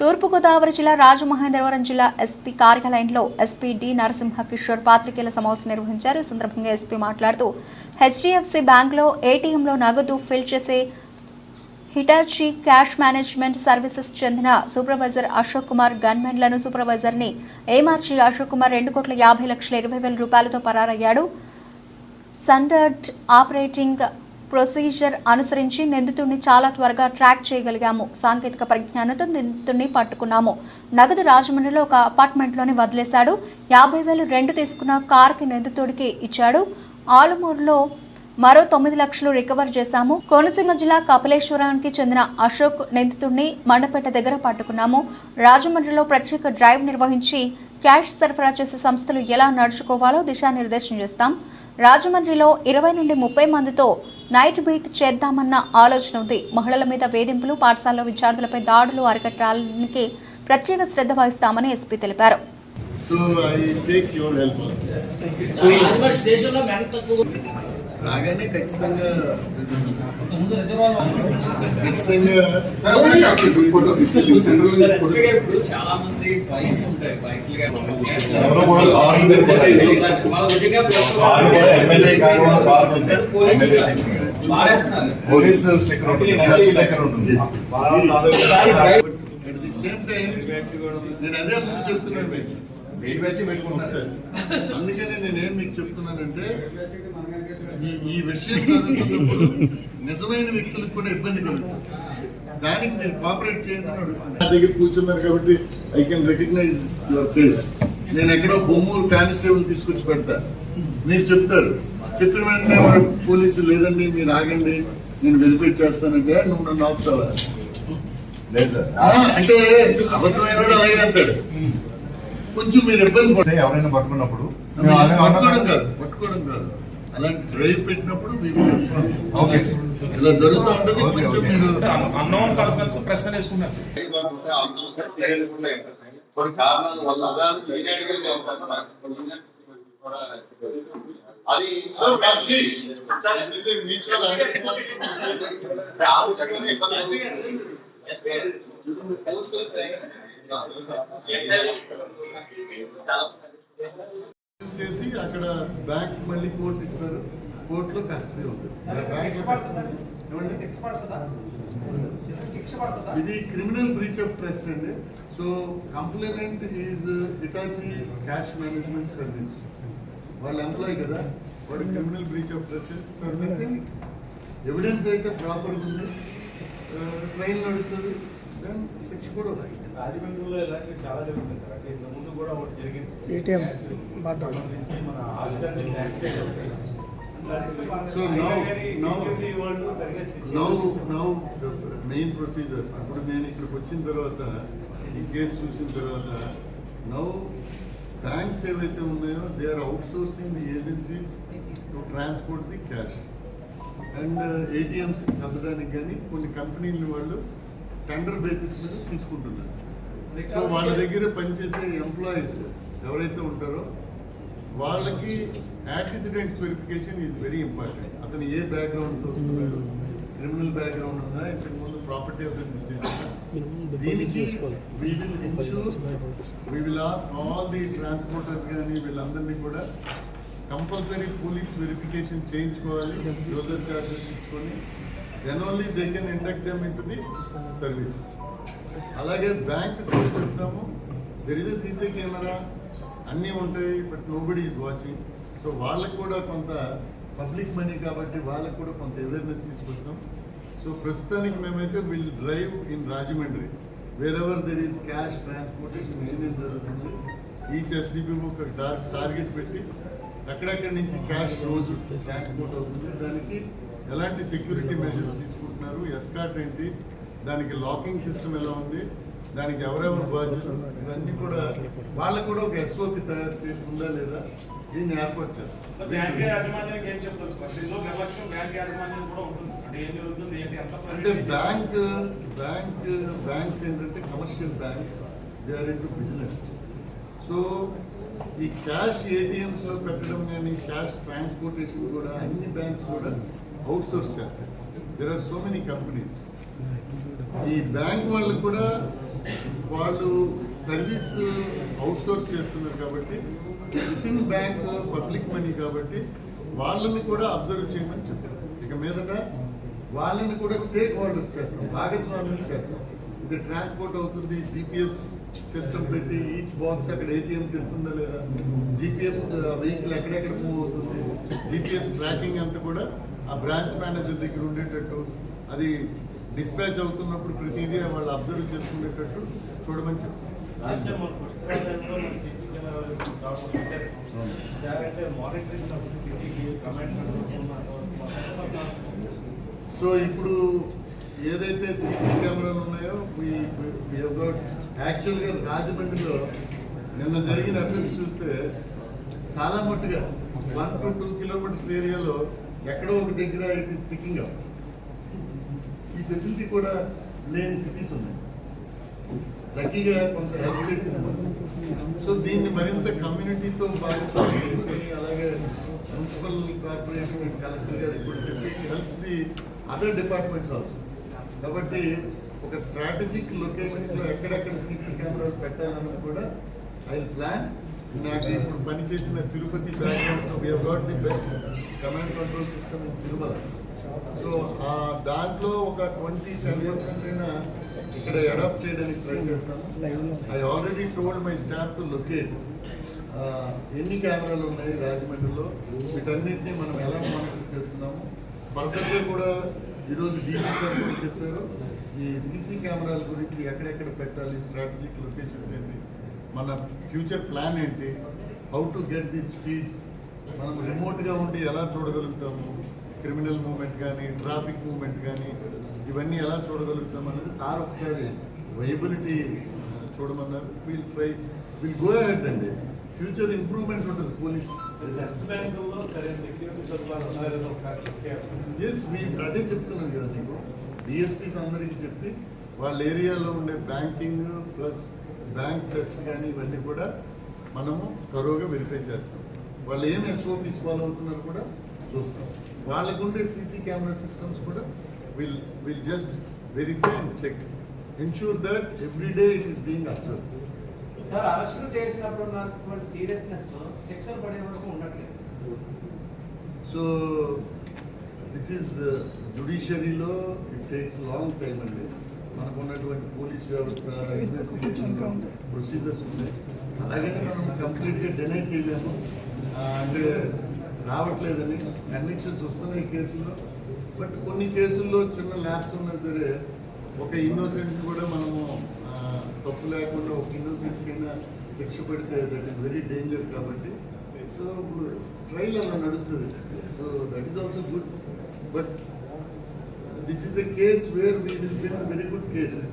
తూర్పుగోదావరి జిల్లా రాజమహేంద్రవరం జిల్లా ఎస్పీ కార్యాలయంలో ఎస్పీ డి నరసింహ కిషోర్ పాత్రికేయుల సమావేశం నిర్వహించారు. ఈ సందర్భంగా ఎస్పీ మాట్లాడుతూ హెచ్డిఎఫ్సి బ్యాంక్లో ఏటీఎంలో నగదు ఫిల్ చేసే హిటాచి క్యాష్ మేనేజ్మెంట్ సర్వీసెస్ చెందిన సూపర్వైజర్ అశోక్ కుమార్ గన్మెన్లను సూపర్వైజర్ని ఏమార్చి అశోక్ కుమార్ రెండు కోట్ల యాభై లక్షల ఇరవై వేల రూపాయలతో పరారయ్యాడు. సండర్డ్ ఆపరేటింగ్ ప్రొసీజర్ అనుసరించి నిందితుడిని చాలా త్వరగా ట్రాక్ చేయగలిగాము. సాంకేతిక పరిజ్ఞానంతో నిందితుడిని పట్టుకున్నాము. నగదు రాజమండ్రిలో ఒక అపార్ట్మెంట్లోనే వదిలేశాడు. యాభై వేలు రెండు తీసుకున్న కార్కి నిందితుడికి ఇచ్చాడు. ఆలుమూరులో మరో తొమ్మిది లక్షలు రికవర్ చేశాము. కోనసీమ జిల్లా కపిలేశ్వరానికి చెందిన అశోక్ నిందితుడిని మండపేట దగ్గర పట్టుకున్నాము. రాజమండ్రిలో ప్రత్యేక డ్రైవ్ నిర్వహించి క్యాష్ సరఫరా చేసే సంస్థలు ఎలా నడుచుకోవాలో దిశానిర్దేశం చేస్తాం. రాజమండ్రిలో ఇరవై నుండి ముప్పై మందితో నైట్ బీట్ చేద్దామన్న ఆలోచన ఉంది. మహిళల మీద వేధింపులు పాఠశాలలో విద్యార్థులపై దాడులు అరికట్టడానికి ప్రత్యేక శ్రద్ధ వహిస్తామని ఎస్పీ తెలిపారు. So I take your help. So రాగానే ఖచ్చితంగా ఖచ్చితంగా చాలా మంది బైక్స్ ఉంటాయి బైక్లు పోలీసు నేను అదే ముందు చెప్తున్నాను వెయ్యి వచ్చి పెట్టుకుంటున్నారు సార్ అందుకనే నేనేం మీకు చెప్తున్నానంటే ఈ విషయం నిజమైన వ్యక్తులకు కూడా ఇబ్బంది కలుగుతుంది. దానికి మీరు కోఆపరేట్ చేయండి. నా దగ్గర కూర్చున్నారు కాబట్టి I can recognize your face నేను ఎక్కడో బొమ్మూరు కానిస్టేబుల్ తీసుకొచ్చి పెడతా. మీరు చెప్తారు. చెప్పిన వెంటనే పోలీసు లేదండి మీరు ఆగండి నేను వెరిఫై చేస్తానంటే నువ్వు నన్ను ఆపుతావా? లేదు. అంటే అబద్ధమైన అలాగే అంటాడు. కొంచెం మీరు ఇబ్బంది పడ అంటే ఎవరైనా పట్టుకున్నప్పుడు పట్టుకోవడం. కాదు పట్టుకోవడం కాదు అలాంటి డ్రైవ్ పెట్టినప్పుడు you. Okay sir. ఇలా జరుగుతూ ఉంటది కొంచెం. మీరు అన్నోన్ పర్సన్స్ ప్రెస్ వేసుకున్నారు సార్ కొన్ని కారణాల వల్ల అది మ్యూచువల్ చేసి అక్కడ బ్యాంక్ మళ్ళీ కోర్టు ఇస్తారు. కోర్టులో కస్టడీ ఉంటుంది. ఇది క్రిమినల్ బ్రీచ్ ఆఫ్ ట్రస్ట్ అండి. So complainant is Hitachi cash management service. వాళ్ళ ఎంప్లాయ్ కదా వాడు criminal breach of trust evidence అయితే ప్రాపర్గా ఉంది. ట్రైన్ నడుస్తుంది. శిక్ష కూడా వస్తుంది రాజమండ్రిలో ఇలాంటివి చాలా జరుగుతాయి సార్ అంటే ఇంత ముందు కూడా ఒకటి జరిగింది ఏటీఎం సంబంధించి మన hospital So now- now- main procedure ఇప్పుడు నేను ఇక్కడికి వచ్చిన తర్వాత ఈ కేసు చూసిన తర్వాత నౌ బ్యాంక్స్ ఏవైతే ఉన్నాయో they are outsourcing the agencies to transport the cash and ATMs సర్దడానికి కానీ కొన్ని కంపెనీలు వాళ్ళు టెండర్ బేసిస్ మీద తీసుకుంటున్నారు. సో వాళ్ళ దగ్గర పనిచేసే ఎంప్లాయీస్ ఎవరైతే ఉంటారో వాళ్ళకి antecedents verification is very important అతను ఏ బ్యాక్గ్రౌండ్తో వస్తున్నాడు? క్రిమినల్ బ్యాక్గ్రౌండ్ ఉందా? ఇంతకు ముందు ప్రాపర్టీ చేసిందా దీనికి we will insure we will ask all the transporters కానీ వీళ్ళందరినీ కూడా కంపల్సరీ పోలీస్ వెరిఫికేషన్ చేయించుకోవాలి. యూజర్ చార్జెస్ ఇచ్చుకొని then only they can induct them into the service అలాగే బ్యాంక్ కూడా చెప్తాము. దెర్ ఇస్ సీసీ కెమెరా అన్నీ ఉంటాయి but nobody is watching so వాళ్ళకు కూడా కొంత పబ్లిక్ మనీ కాబట్టి వాళ్ళకు కూడా కొంత అవేర్నెస్ తీసుకొస్తాం. సో ప్రస్తుతానికి మేమైతే will drive in Rajahmundry wherever there is cash transportation ఏమేమి జరుగుతుంది ఈచ్ ఎస్డిపి ఒక టార్ టార్గెట్ పెట్టి ఎక్కడెక్కడి నుంచి క్యాష్ రోజు ట్రాన్స్పోర్ట్ అవుతుంది. దానికి ఎలాంటి సెక్యూరిటీ మెజర్స్ తీసుకుంటున్నారు? ఎస్కాట్ ఏంటి? దానికి లాకింగ్ సిస్టమ్ ఎలా ఉంది? దానికి ఎవరెవరు బాధ్యులు? ఇవన్నీ కూడా వాళ్ళకు కూడా ఒక ఎస్ఓపి తయారు చేసి ఉందా లేదా? దీన్ని ఏర్పాటు చేస్తాం బ్యాంక్ ఏం చెప్తారు? బ్యాంక్ యాజమాన్యం కూడా ఉంటుంది. అంటే బ్యాంక్ బ్యాంక్ బ్యాంక్స్ ఏంటంటే commercial banks they are in business so ఈ క్యాష్ ఏటీఎంస్లో పెట్టడం కానీ క్యాష్ ట్రాన్స్పోర్టేషన్ కూడా అన్ని బ్యాంక్స్ కూడా అవుట్ సోర్స్ చేస్తాయి. There are so many companies ఈ బ్యాంక్ వాళ్ళకు కూడా వాళ్ళు సర్వీస్ అవుట్ సోర్స్ చేస్తున్నారు కాబట్టి వితిన్ బ్యాంక్ పబ్లిక్ మనీ కాబట్టి వాళ్ళని కూడా అబ్జర్వ్ చేయమని చెప్పారు. ఇక మీదట వాళ్ళని కూడా స్టేక్ హోల్డర్స్ చేస్తాం భాగస్వామ్యం చేస్తాం. ఇది ట్రాన్స్పోర్ట్ అవుతుంది జీపీఎస్ సిస్టమ్ పెట్టి ఈచ్ బాక్స్ అక్కడ ఏటీఎంకి వెళ్తుందా లేదా? జిపిఎస్ వెహికల్ uh, ఎక్కడెక్కడ మూవ్ అవుతుంది? జీపీఎస్ ట్రాకింగ్ అంతా కూడా ఆ బ్రాంచ్ మేనేజర్ దగ్గర ఉండేటట్టు అది డిస్పాచ్ అవుతున్నప్పుడు ప్రతిదీ వాళ్ళు అబ్జర్వ్ చేసుకునేటట్టు చూడమని చెప్తాం లాస్ట్ టైం మన ఫస్ట్ ప్రాంతంలో మన సీసీ కెమెరా రావడం పెట్టారు. అంటే మానిటరింగ్ సిటీకి కమాండ్ సో ఇప్పుడు ఏదైతే సీసీ కెమెరాలు ఉన్నాయో యాక్చువల్గా రాజమండ్రిలో నిన్న జరిగిన అఫెన్స్ చూస్తే చాలా మట్టుగా వన్ టు టూ కిలోమీటర్స్ ఏరియాలో ఎక్కడో ఒక దగ్గర ఇట్ ఈస్ పికింగ్ అప్ ఈ ఫెసిలిటీ కూడా లేని సిటీస్ ఉన్నాయి. లక్కీగా కొంత హెల్ప్ చేసింది సో దీన్ని మరింత కమ్యూనిటీతో భాగస్వామ్యం చేసుకొని అలాగే మున్సిపల్ కార్పొరేషన్ అండ్ కలెక్టర్ గారికి కూడా చెప్పి help the other departments also కాబట్టి ఒక స్ట్రాటజిక్ లొకేషన్స్లో ఎక్కడెక్కడ సీసీ కెమెరాలు పెట్టాలన్నది కూడా ఐ ప్లాన్ నాకు ఇప్పుడు పనిచేసిన Tirupati background we got the best command control system in Tirumala so ఆ దాంట్లో ఒక ట్వంటీ టెన్ పర్సెంట్ అయినా ఇక్కడ అడాప్ట్ చేయడానికి ట్రై చేస్తాను. I already told my staff to locate ఎన్ని కెమెరాలు ఉన్నాయి రాజమండ్రిలో? వీటన్నిటిని మనం ఎలా మానిటర్ చేస్తున్నాము? ఫర్దర్గా కూడా ఈరోజు డీజీ సార్ కూడా చెప్పారు. ఈ సీసీ కెమెరాల గురించి ఎక్కడెక్కడ పెట్టాలి స్ట్రాటజిక్ లొకేషన్స్ ఏంటి? మన ఫ్యూచర్ ప్లాన్ ఏంటి? How to get the speeds మనం రిమోట్గా ఉండి ఎలా చూడగలుగుతాము? క్రిమినల్ మూమెంట్ కానీ ట్రాఫిక్ మూమెంట్ కానీ ఇవన్నీ ఎలా చూడగలుగుతాం అనేది సార్ ఒకసారి viability చూడమన్నారు. Will try will go ahead అండి ఫ్యూచర్ ఇంప్రూవ్మెంట్ ఉంటుంది పోలీస్ ఎస్ మీ అదే చెప్తున్నాను కదా నీకు. డిఎస్పీస్ అందరికీ చెప్పి వాళ్ళ ఏరియాలో ఉండే బ్యాంకింగ్ ప్లస్ బ్యాంక్ టెస్ట్ కానీ ఇవన్నీ కూడా మనము తరోగా వెరిఫై చేస్తాం. వాళ్ళు ఏం ఎస్ఓపీస్ ఫాలో అవుతున్నారు కూడా చూస్తాం. వాళ్ళకు ఉండే సీసీ కెమెరా సిస్టమ్స్ కూడా will will just verify and check insure that every day it is being observe sir అరెస్టులు చేసినప్పుడు ఉన్నటువంటి సీరియస్నెస్ శిక్షలు పడే వరకు ఉండట్లేదు. సో దిస్ ఈజ్ జుడిషియరీలో ఇట్ టేక్స్ లాంగ్ టైం అండి. మనకు ఉన్నటువంటి పోలీస్ వ్యవస్థ ఇన్వెస్టిగేషన్ ప్రొసీజర్స్ ఉన్నాయి. అలాగని మనం కంప్లీట్గా డినై చేయలేము. అంటే రావట్లేదని కన్విక్షన్స్ వస్తున్నాయి ఈ కేసుల్లో. బట్ కొన్ని కేసుల్లో చిన్న ల్యాబ్స్ ఉన్నా సరే ఒక ఇన్నోసెంట్ కూడా మనము తప్పు లేకుండా ఒక ఇన్నోసెంట్ కైనా శిక్ష పెడితే దట్ ఈస్ వెరీ డేంజర్ కాబట్టి. సో ట్రైల్ అలా నడుస్తుంది. So that is also good but This is a case where we will get a very good case.